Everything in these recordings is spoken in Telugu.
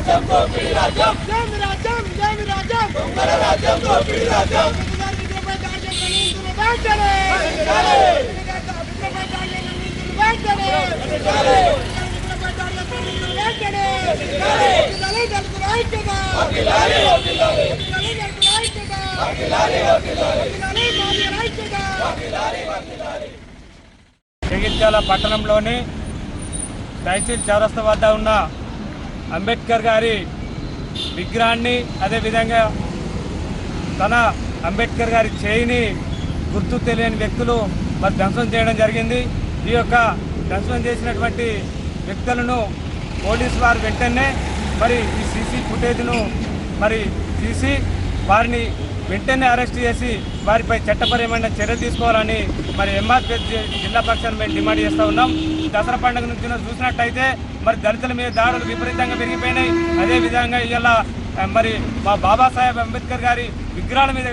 రాజ్యం దోపిడీ రాజ్యం. జమి రాజ్యం జమి రాజ్యం. దొంగల రాజ్యం దోపిడీ రాజ్యం. జగిత్యాల పట్టణంలోని తహసీల్ చౌరస్తా వద్ద ఉన్న అంబేద్కర్ గారి విగ్రహాన్ని అదేవిధంగా తన అంబేద్కర్ గారి చేయిని గుర్తు తెలియని వ్యక్తులు మరి ధ్వంసం చేయడం జరిగింది. ఈ యొక్క ధ్వంసం చేసినటువంటి వ్యక్తులను పోలీసు వారు వెంటనే మరి ఈ సీసీ ఫుటేజ్ను మరి తీసి వారిని వెంటనే అరెస్ట్ చేసి వారిపై చట్టపరమైన చర్య తీసుకోవాలని మరి ఎంఆర్పీ జిల్లా పక్షాన్ని మేము డిమాండ్ చేస్తూ ఉన్నాం. దసరా పండుగ నుంచి చూసినట్టయితే మరి దళితుల మీద దాడులు విపరీతంగా పెరిగిపోయినాయి. అదేవిధంగా ఇలా మరి మా బాబాసాహెబ్ అంబేద్కర్ గారి విగ్రహాల మీద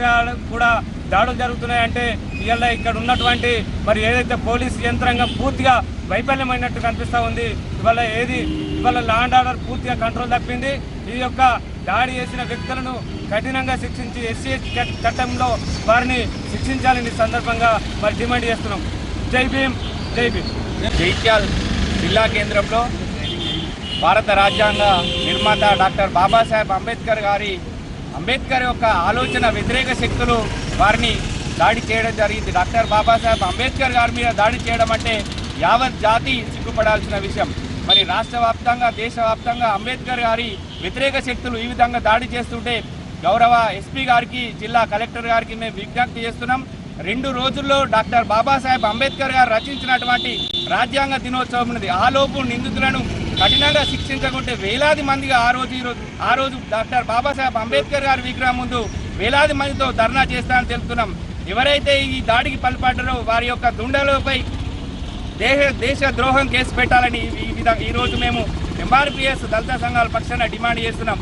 కూడా దాడులు జరుగుతున్నాయంటే ఇవాళ ఇక్కడ ఉన్నటువంటి మరి ఏదైతే పోలీస్ యంత్రాంగం పూర్తిగా వైఫల్యమైనట్టు కనిపిస్తూ ఉంది ఇవాళ ఏది ఇవాళ లాండ్ ఆర్డర్ పూర్తిగా కంట్రోల్ తప్పింది. ఈ యొక్క దాడి చేసిన వ్యక్తులను కఠినంగా శిక్షించి ఎస్సీ చట్టంలో వారిని శిక్షించాలని సందర్భంగా మరి డిమాండ్ చేస్తున్నాం. జై భీమ్ జై భీమ్. జైత్యాల్ జిల్లా కేంద్రంలో భారత రాజ్యాంగ నిర్మాత డాక్టర్ బాబాసాహెబ్ అంబేద్కర్ గారి అంబేద్కర్ యొక్క ఆలోచన వ్యతిరేక శక్తులు వారిని దాడి చేయడం జరిగింది. డాక్టర్ బాబాసాహెబ్ అంబేద్కర్ గారి మీద దాడి చేయడం అంటే యావత్ జాతి సిగ్గుపడాల్సిన విషయం. మరి రాష్ట్ర వ్యాప్తంగా దేశవ్యాప్తంగా అంబేద్కర్ గారి వ్యతిరేక శక్తులు ఈ విధంగా దాడి చేస్తుంటే గౌరవ ఎస్పీ గారికి జిల్లా కలెక్టర్ గారికి మేము విజ్ఞప్తి చేస్తున్నాం. రెండు రోజుల్లో డాక్టర్ బాబాసాహెబ్ అంబేద్కర్ గారు రచించినటువంటి రాజ్యాంగ దినోత్సవం ఉన్నది. ఆ లోపు నిందితులను కఠినంగా శిక్షించకుంటే వేలాది మందిగా ఆ రోజు ఈరోజు ఆ రోజు డాక్టర్ బాబాసాహెబ్ అంబేద్కర్ గారి విగ్రహం ముందు వేలాది మందితో ధర్నా చేస్తానని తెలుపుతున్నాం. ఎవరైతే ఈ దాడికి పాల్పడ్డారో వారి యొక్క దుండలపై దేశ దేశ ద్రోహం కేసు పెట్టాలని ఈ విధంగా ఈరోజు మేము ఎంఆర్పిఎస్ దళిత సంఘాల పక్షాన డిమాండ్ చేస్తున్నాం.